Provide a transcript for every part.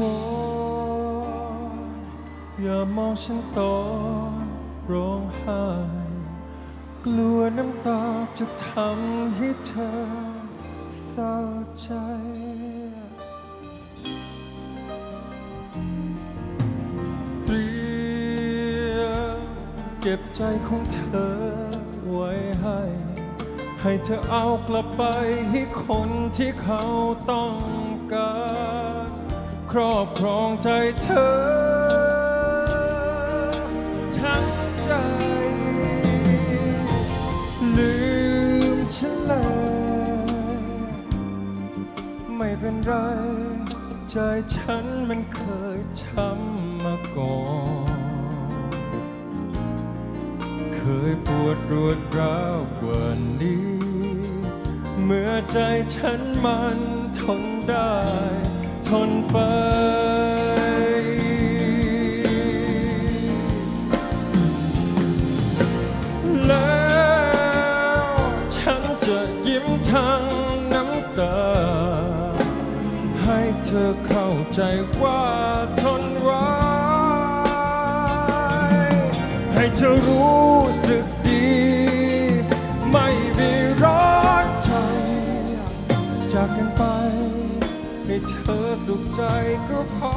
วอนอย่ามองฉันตอนร้องไห้ กลัวน้ำตาจะทำให้เธอเศร้าใจ เตรียมเก็บใจของเธอไว้ให้ ให้เธอเอากลับไปให้คนที่เขาต้องการ ครอบครองใจเธอ ทั้งใจ ลืมฉันเลยไม่เป็นไร ใจฉันมันเคยช้ำมาก่อน เคยปวดรวดร้าวกว่านี้ เมื่อใจฉันมันทนได้ นไป แล้วฉันจะยิ้มทั้งน้ำตา ให้เธอเข้าใจว่าทนไว้ให้เธอรู้สึก เธอสุขใจก็พอ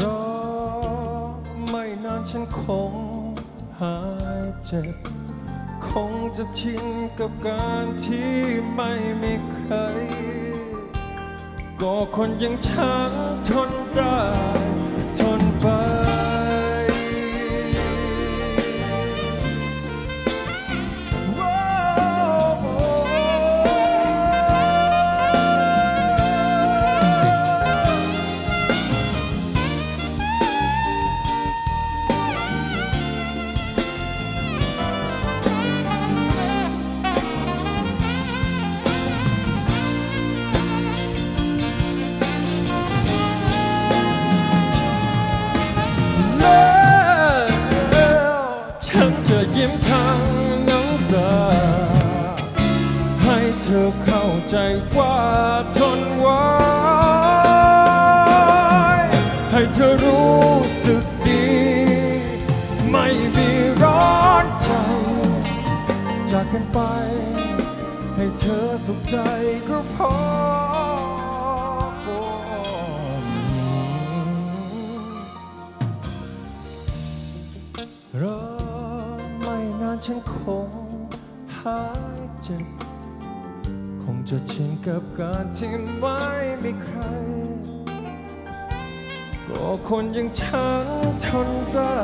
รอไม่นานฉันคงหายเจ็บ คงจะชินกับการที่ไม่มีใคร ก็คนอยังฉันทนได้ ฉันจะยิ้มทั้งน้ำตา ให้เธอเข้าใจว่าทนไว้ให้เธอรู้สึกดี ไม่มีร้อนใจ จากกันไป ให้เธอสุขใจก็พอ ฉันคงหายเจ็บ คงจะชินกับการที่ไม่มีใคร ก็คนอยังฉันทนได้